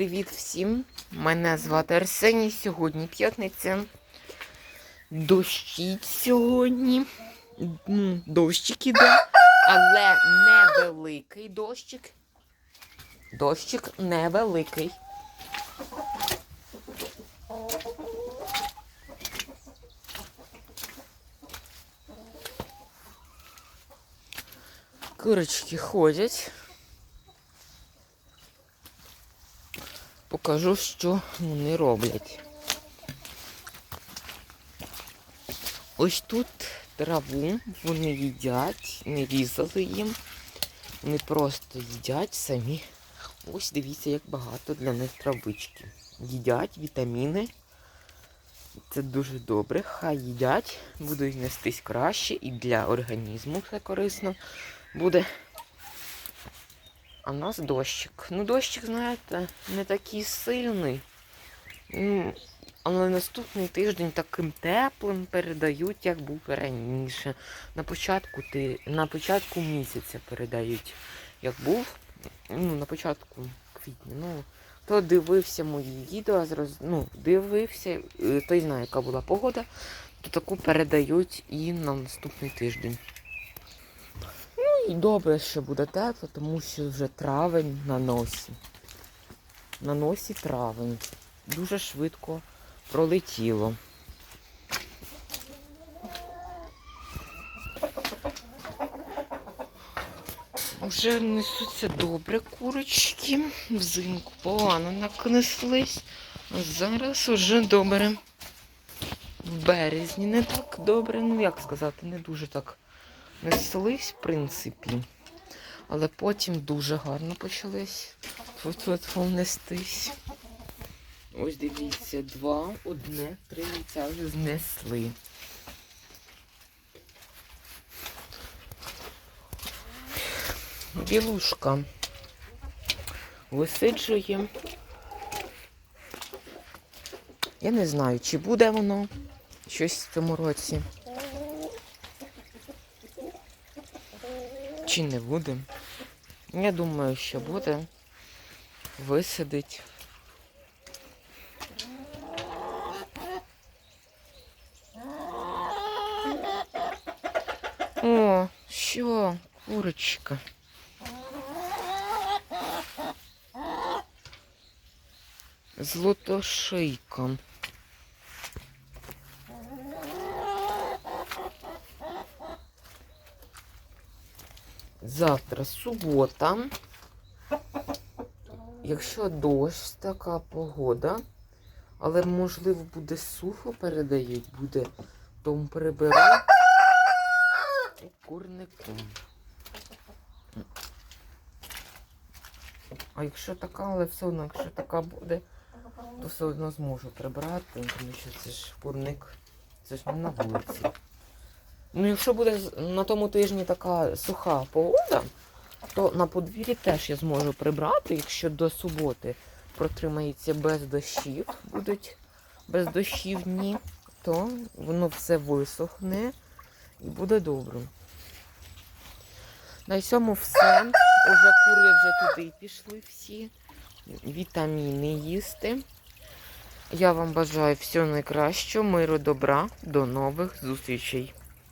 Привіт всім! Мене звати Арсеній. Сьогодні п'ятниця. Дощить сьогодні. Ну, Дощик іде, але невеликий дощик. Дощик невеликий. Курочки ходять. Покажу, що вони роблять. Ось тут траву вони їдять, не різали їм. Вони просто їдять самі. Ось дивіться, як багато для них травички. Їдять вітаміни. Це дуже добре. Хай їдять, будуть нестись краще і для організму все корисно буде. А в нас дощик. Ну, дощик, знаєте, не такий сильний. Ну, але наступний тиждень таким теплим передають, як був раніше. На початку ти, на початку місяця передають, як був. Ну, на початку квітня. Ну, хто дивився мої відео, зроз... ну, дивився, е, той знає, яка була погода, то таку передають і на наступний тиждень. І добре, що буде тепло, тому що вже травень на носі. На носі травень. Дуже швидко пролетіло. Вже несуться добре курочки. Взимку погано накнеслись. Зараз уже добре. В березні не так добре. Ну як сказати, не дуже так неслись, в принципі. Але потім дуже гарно почались нестись. Ось дивіться, два, одне, три яйця вже знесли. Білушка висиджує. Я не знаю, чи буде воно щось в цьому році. Чи не буде? Я думаю, що буде. Висадить. О, що, курочка. Злотошийка. Завтра субота. Якщо дощ, така погода, але можливо буде сухо передають, буде, тому приберу курником. А якщо така, але все одно, якщо така буде, то все одно зможу прибрати, тому що це ж курник, це ж не на вулиці. Ну, якщо буде на тому тижні така суха погода, то на подвір'ї теж я зможу прибрати, якщо до суботи протримається без дощів, будуть без дощів дні, то воно все висохне і буде добре. На цьому все. Уже кури вже туди пішли всі. Вітаміни їсти. Я вам бажаю всього найкращого, миру, добра. До нових зустрічей.